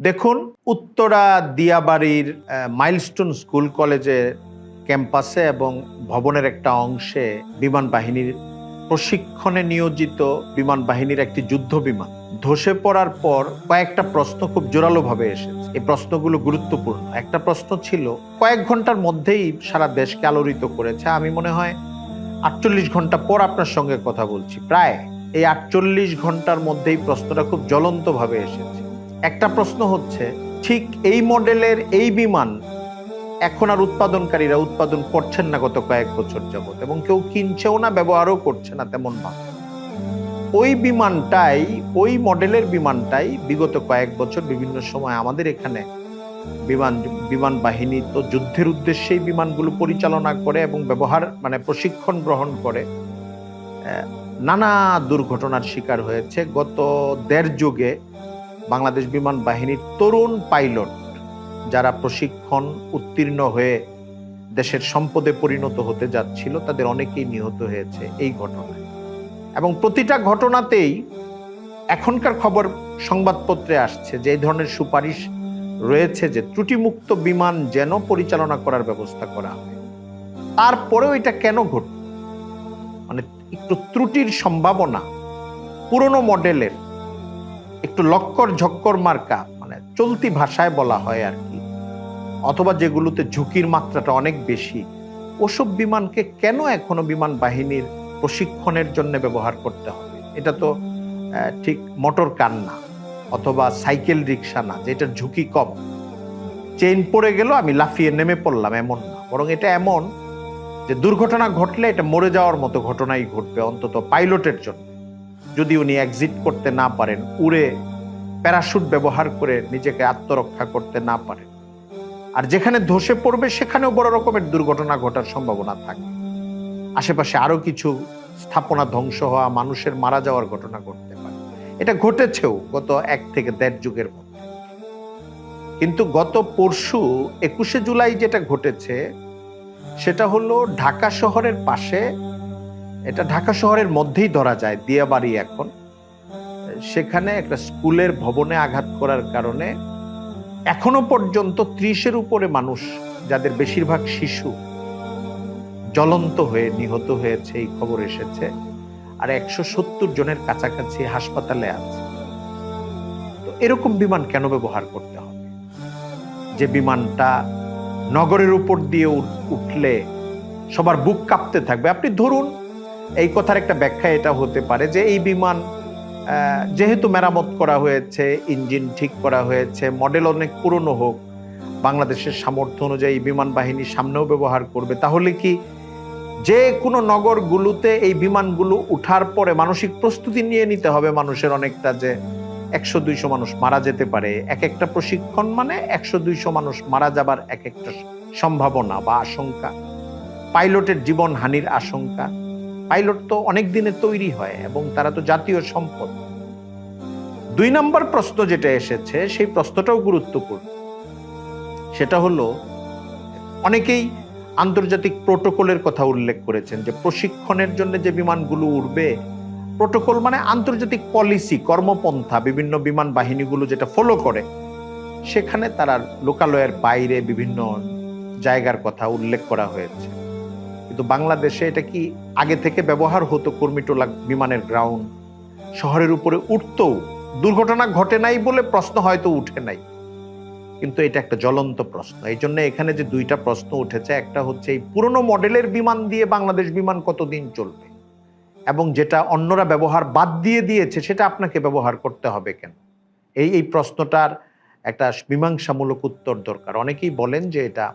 দেখুন, Uttara দিয়াবাড়ির milestone school কলেজের ক্যাম্পাসে এবং ভবনের একটা অংশে বিমান বাহিনীর প্রশিক্ষণে নিয়োজিত বিমান বাহিনীর একটি যুদ্ধ বিমান। ধসে পড়ার পর কয়েকটা প্রশ্ন খুব জোরালোভাবে এসেছে। এই প্রশ্নগুলো গুরুত্বপূর্ণ। একটা প্রশ্ন ছিল, কয়েক ঘণ্টার মধ্যেই সারা দেশকে আলোড়িত করেছে। আমি মনে হয় আটচল্লিশ ঘণ্টা পর আপনার সঙ্গে কথা বলছি। প্রায় এই আটচল্লিশ ঘণ্টার মধ্যেই প্রশ্নটা খুব জ্বলন্তভাবে এসেছে। একটা প্রশ্ন হচ্ছে, ঠিক এই মডেলের এই বিমান এখন আর উৎপাদনকারীরা উৎপাদন করছেন না গত কয়েক বছর যাবত এবং কেউ কিনছেও না, ব্যবহারও করছে না তেমন ভাবে। ওই বিমানটাই, ওই মডেলের বিমানটাই বিগত কয়েক বছর বিভিন্ন সময় আমাদের এখানে বিমান বিমান বাহিনী তো যুদ্ধের উদ্দেশ্যেই বিমানগুলো পরিচালনা করে এবং ব্যবহার মানে প্রশিক্ষণ গ্রহণ করে। নানা দুর্ঘটনার শিকার হয়েছে। গত দেড় যুগে বাংলাদেশ বিমান বাহিনীর তরুণ পাইলট, যারা প্রশিক্ষণ উত্তীর্ণ হয়ে দেশের সম্পদে পরিণত হতে যাচ্ছিল, তাদের অনেকেই নিহত হয়েছে এই ঘটনায়। এবং প্রতিটা ঘটনাতেই এখনকার খবর সংবাদপত্রে আসছে যে, এই ধরনের সুপারিশ রয়েছে যে, ত্রুটিমুক্ত বিমান যেন পরিচালনা করার ব্যবস্থা করা হয়। তারপরেও এটা কেন ঘট মানে একটু ত্রুটির সম্ভাবনা পুরনো মডেলের একটু লক্কর ঝক্কর মার্কা মানে চলতি ভাষায় বলা হয় আর কি। অথবা যেগুলোতে ঝুঁকির মাত্রাটা অনেক বেশি। ওসব বিমানকে কেন এখনও বিমান বাহিনীর প্রশিক্ষণের জন্য ব্যবহার করতে হবে? এটা তো ঠিক মোটর কার না, অথবা সাইকেল রিক্সা না যেটার ঝুঁকি কম। চেইন পড়ে গেল, আমি লাফিয়ে নেমে পড়লাম, এমন না। বরং এটা এমন যে দুর্ঘটনা ঘটলে এটা মরে যাওয়ার মতো ঘটনাই ঘটবে, অন্তত পাইলটের জন্য। যদি উনি এক্সিট করতে না পারেন, উড়ে প্যারাশুট ব্যবহার করে নিজেকে আত্মরক্ষা করতে না পারেন। আর যেখানে ধসে পড়বে, সেখানেও বড় রকমের দুর্ঘটনা ঘটার সম্ভাবনা থাকে। আশেপাশে আরও কিছু স্থাপনা ধ্বংস হওয়া, মানুষের মারা যাওয়ার ঘটনা ঘটতে পারে। এটা ঘটেছেও গত এক থেকে দেড় যুগের মধ্যে। কিন্তু গত পরশু, একুশে জুলাই যেটা ঘটেছে, সেটা হলো ঢাকা শহরের পাশে এটা ঢাকা শহরের মধ্যেই ধরা যায়, দিয়াবাড়ি এখন। সেখানে একটা স্কুলের ভবনে আঘাত করার কারণে এখনও পর্যন্ত ত্রিশের উপরে মানুষ, যাদের বেশিরভাগ শিশু, জ্বলন্ত হয়ে, নিহত হয়েছে, এই খবর এসেছে। আর একশো সত্তর জনের কাছাকাছি হাসপাতালে আছে। তো এরকম বিমান কেন ব্যবহার করতে হবে? যে বিমানটা নগরের উপর দিয়ে উঠ- উঠলে সবার বুক কাঁপতে থাকবে। আপনি ধরুন এই কথার একটা ব্যাখ্যা এটা হতে পারে যে এই বিমান যেহেতু মেরামত করা হয়েছে, ইঞ্জিন ঠিক করা হয়েছে, মডেল অনেক পুরনো হোক, বাংলাদেশের সামর্থ্য অনুযায়ী বিমান বাহিনী সামনেও ব্যবহার করবে, তাহলে কি যে কোনো নগরগুলোতে এই বিমানগুলো উঠার পরে মানসিক প্রস্তুতি নিয়ে নিতে হবে মানুষের অনেকটা যে একশো দুইশো মানুষ মারা যেতে পারে, এক একটা প্রশিক্ষণ মানে একশো দুইশো মানুষ মারা যাবার এক একটা সম্ভাবনা বা আশঙ্কা, পাইলটের জীবন হানির আশঙ্কা। পাইলট তো অনেক দিনে তৈরি হয় এবং তারা তো জাতীয় সম্পদ। দুই নম্বর প্রশ্ন যেটা এসেছে, সেই প্রশ্নটাও গুরুত্বপূর্ণ। সেটা হলো, অনেকেই আন্তর্জাতিক প্রোটোকলের কথা উল্লেখ করেছেন যে প্রশিক্ষণের জন্য যে বিমানগুলো উঠবে প্রোটোকল মানে আন্তর্জাতিক পলিসি, কর্মপন্থা, বিভিন্ন বিমান বাহিনীগুলো যেটা ফলো করে, সেখানে তারা লোকালয়ের বাইরে বিভিন্ন জায়গার কথা উল্লেখ করা হয়েছে। কিন্তু বাংলাদেশে এটা কি আগে থেকে ব্যবহার হতো কর্মীটোলা বিমানের গ্রাউন্ড শহরের উপরে উঠতেও দুর্ঘটনা ঘটে নাই বলে প্রশ্ন হয়তো উঠে নাই। কিন্তু এটা একটা জ্বলন্ত প্রশ্ন। এই জন্য এখানে যে দুইটা প্রশ্ন উঠেছে, একটা হচ্ছে এই পুরনো মডেলের বিমান দিয়ে বাংলাদেশ বিমান কতদিন চলবে? এবং যেটা অন্যরা ব্যবহার বাদ দিয়ে দিয়েছে, সেটা আপনাকে ব্যবহার করতে হবে কেন? এই এই প্রশ্নটার একটা মীমাংসামূলক উত্তর দরকার। অনেকেই বলেন যে এটা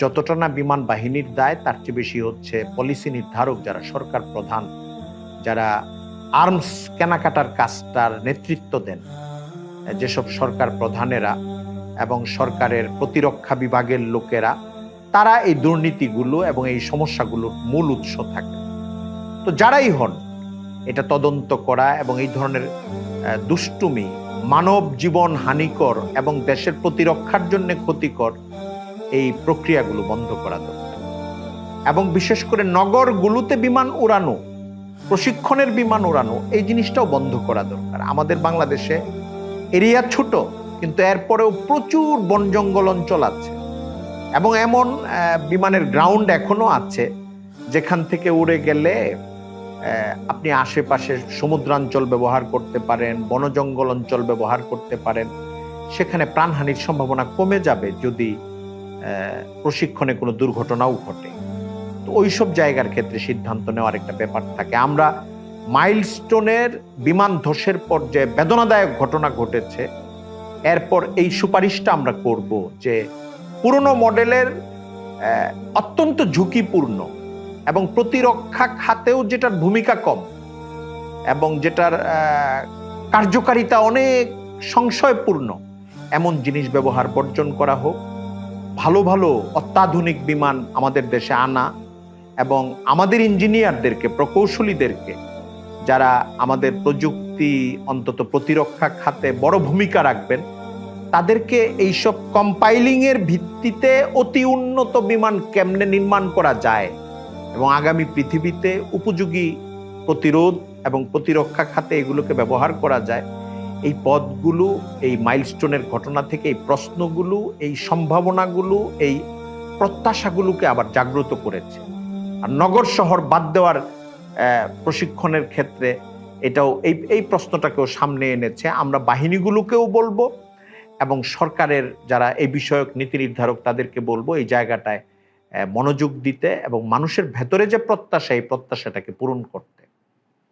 যতটা না বিমান বাহিনীর দায়, তার চেয়ে বেশি হচ্ছে পলিসি নির্ধারক যারা সরকার প্রধান, যারা আর্মস কেনাকাটার কাজটার নেতৃত্ব দেন। যেসব সরকার প্রধানেরা এবং সরকারের প্রতিরক্ষা বিভাগের লোকেরা, তারা এই দুর্নীতিগুলো এবং এই সমস্যাগুলোর মূল উৎস থাকে। তো যারাই হন, এটা তদন্ত করা এবং এই ধরনের দুষ্টুমি মানব জীবন হানিকর এবং দেশের প্রতিরক্ষার জন্য ক্ষতিকর এই প্রক্রিয়াগুলো বন্ধ করা দরকার। এবং বিশেষ করে নগরগুলোতে বিমান উড়ানো, প্রশিক্ষণের বিমান উড়ানো, এই জিনিসটাও বন্ধ করা দরকার। আমাদের বাংলাদেশে এরিয়া ছোট, কিন্তু এরপরেও প্রচুর বন জঙ্গল অঞ্চল আছে। এবং এমন বিমানের গ্রাউন্ড এখনও আছে, যেখান থেকে উড়ে গেলে আপনি আশেপাশে সমুদ্রাঞ্চল ব্যবহার করতে পারেন বন জঙ্গল অঞ্চল ব্যবহার করতে পারেন। সেখানে প্রাণহানির সম্ভাবনা কমে যাবে যদি প্রশিক্ষণে কোনো দুর্ঘটনাও ঘটে। তো ওইসব জায়গার ক্ষেত্রে সিদ্ধান্ত নেওয়ার একটা ব্যাপার থাকে। আমরা মাইলস্টোনের বিমান ধসের যে বেদনাদায়ক ঘটনা ঘটেছে, এরপর এই সুপারিশটা আমরা করব যে পুরনো মডেলের অত্যন্ত ঝুঁকিপূর্ণ এবং প্রতিরক্ষা খাতেও যেটার ভূমিকা কম এবং যেটার কার্যকারিতা অনেক সংশয়পূর্ণ, এমন জিনিস ব্যবহার বর্জন করা হোক। ভালো ভালো অত্যাধুনিক বিমান আমাদের দেশে আনা এবং আমাদের ইঞ্জিনিয়ারদেরকে, প্রকৌশলীদেরকে, যারা আমাদের প্রযুক্তি অন্তত প্রতিরক্ষা খাতে বড় ভূমিকা রাখবেন, তাদেরকে এইসব কম্পাইলিং এর ভিত্তিতে অতি উন্নত বিমান কেমনে নির্মাণ করা যায় এবং আগামী পৃথিবীতে উপযোগী প্রতিরোধ এবং প্রতিরক্ষা খাতে এগুলোকে ব্যবহার করা যায় এই পদগুলো, এই মাইলস্টোনের ঘটনা থেকে, এই প্রশ্নগুলো, এই সম্ভাবনাগুলো, এই প্রত্যাশাগুলোকে আবার জাগ্রত করেছে। আর নগর শহর বাদ দেওয়ার প্রশিক্ষণের ক্ষেত্রে এটাও, এই এই প্রশ্নটাকেও সামনে এনেছে। আমরা বাহিনীগুলোকেও বলব এবং সরকারের যারা এই বিষয়ক নীতি নির্ধারক তাদেরকে বলব এই জায়গাটায় মনোযোগ দিতে এবং মানুষের ভেতরে যে প্রত্যাশা, এই প্রত্যাশাটাকে পূরণ করতে।